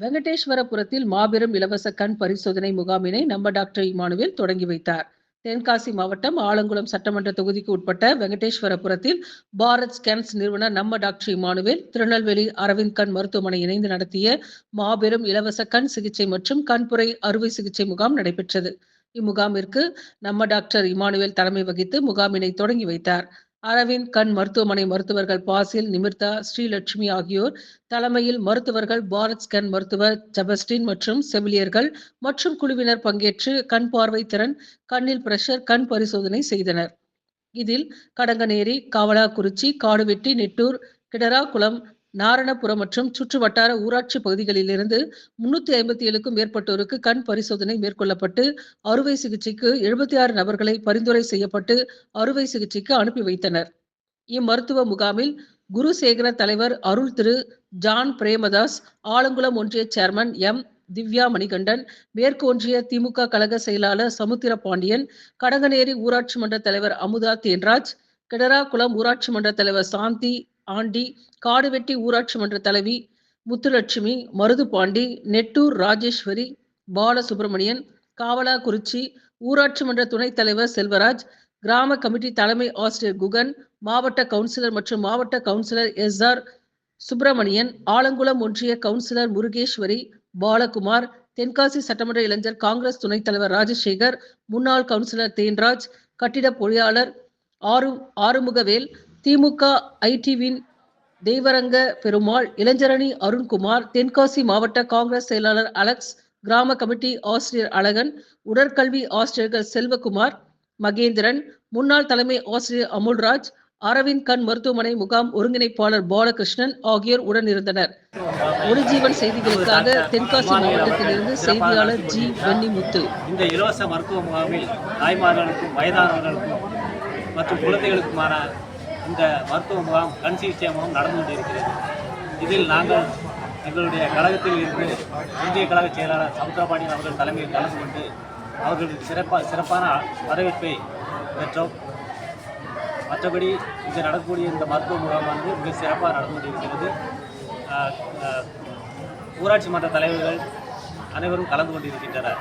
வெங்கடேஸ்வரபுரத்தில் மாபெரும் இலவச கண் பரிசோதனை முகாமினை நம்ம டாக்டர் இமானுவேல் தொடங்கி வைத்தார். தென்காசி மாவட்டம் ஆலங்குளம் சட்டமன்ற தொகுதிக்கு உட்பட்ட வெங்கடேஸ்வரபுரத்தில் பாரத் ஸ்கேன்ஸ் நிறுவனர் நம்ம டாக்டர் இமானுவேல் திருநெல்வேலி அரவிந்த் கண் மருத்துவமனை இணைந்து நடத்திய மாபெரும் இலவச கண் சிகிச்சை மற்றும் கண்புரை அறுவை சிகிச்சை முகாம் நடைபெற்றது. இம்முகாமிற்கு நம்ம டாக்டர் இமானுவேல் தலைமை வகித்து முகாமினை தொடங்கி வைத்தார். அரவிந்த் கண் மருத்துவமனை மருத்துவர்கள் பாசில் நிமிர்தா ஸ்ரீலட்சுமி ஆகியோர். தலைமையில் மருத்துவர்கள் பாரத் ஸ்கேன் மருத்துவர் ஜபஸ்டின் மற்றும் செவிலியர்கள் மற்றும் குழுவினர் பங்கேற்று கண் பார்வை திறன் கண்ணில் பிரஷர் கண் பரிசோதனை செய்தனர். இதில் கடங்கநேரி காவலாக்குறிச்சி காடுவெட்டி நெட்டூர் கிடராகுளம் நாரணபுரம் மற்றும் சுற்று வட்டார ஊராட்சி பகுதிகளிலிருந்து முன்னூத்தி ஐம்பத்தி ஏழுக்கும் மேற்பட்டோருக்கு கண் பரிசோதனை மேற்கொள்ளப்பட்டு அறுவை சிகிச்சைக்கு எழுபத்தி ஆறு நபர்களை பரிந்துரை செய்யப்பட்டு அறுவை சிகிச்சைக்கு அனுப்பி வைத்தனர். இம்மருத்துவ முகாமில் குருசேகர தலைவர் அருள் திரு ஜான் பிரேமதாஸ் ஆலங்குளம் ஒன்றிய சேர்மன் எம் திவ்யா மணிகண்டன் மேற்கு ஒன்றிய திமுக கழக செயலாளர் சமுத்திர பாண்டியன் கடங்கநேரி ஊராட்சி மன்ற தலைவர் அமுதா தேன்ராஜ் கிடராகுளம் ஊராட்சி மன்ற தலைவர் சாந்தி ஆண்டி காடுவெட்டி ஊராட்சி மன்ற தலைவி முத்துலட்சுமி மருது பாண்டி நெட்டூர் ராஜேஸ்வரி பாலசுப்பிரமணியன் காவலாக்குறிச்சி ஊராட்சி மன்ற துணைத் தலைவர் செல்வராஜ் கிராம கமிட்டி தலைமை ஆசிரியர் குகன் மாவட்ட கவுன்சிலர் மற்றும் மாவட்ட councillor S R Subramanian Alangulam ஒன்றிய கவுன்சிலர் முருகேஸ்வரி பாலகுமார் தென்காசி சட்டமன்ற இளைஞர் காங்கிரஸ் துணைத் தலைவர் ராஜசேகர் முன்னாள் கவுன்சிலர் தேன்ராஜ் கட்டிட பொறியாளர் ஆறு ஆறுமுகவேல் திமுக ஐடிவின் தெய்வரங்க பெருமாள் இளைஞரணி அருண்குமார் தென்காசி மாவட்ட காங்கிரஸ் செயலாளர் அலெக்ஸ் கிராம கமிட்டி ஆசிரியர் அழகன் உடற்கல்வி ஆசிரியர்கள் செல்வகுமார் மகேந்திரன் முன்னாள் தலைமை ஆசிரியர் அமுல்ராஜ் அரவிந்த் கண் மருத்துவமனை முகாம் ஒருங்கிணைப்பாளர் பாலகிருஷ்ணன் ஆகியோர் உடனிருந்தனர். ஒரு ஜீவன் செய்திகளுக்காக தென்காசி மாவட்டத்திலிருந்து செய்தியாளர் ஜி. வெண்ணிமுத்து. இந்த இலவச மருத்துவ முகாமில் தாய்மார்களுக்கும் வயதானவர்களுக்கும் மற்றும் குழந்தைகளுக்குமான இந்த மருத்துவ முகாம் கண் சிகிச்சை முகாம் நடந்து கொண்டிருக்கிறது. இதில் நாங்கள் எங்களுடைய கழகத்தில் இருந்து இந்திய கழக செயலாளர் சமுத்திரபாண்டியன் அவர்கள் தலைமையில் கலந்து கொண்டு அவர்களுக்கு சிறப்பாக சிறப்பான வரவேற்பை பெற்றோம். மற்றபடி இங்கே நடக்கக்கூடிய இந்த மருத்துவ முகாமானது மிக சிறப்பாக நடந்து கொண்டிருக்கிறது. ஊராட்சி மன்ற தலைவர்கள் அனைவரும் கலந்து கொண்டிருக்கின்றனர்.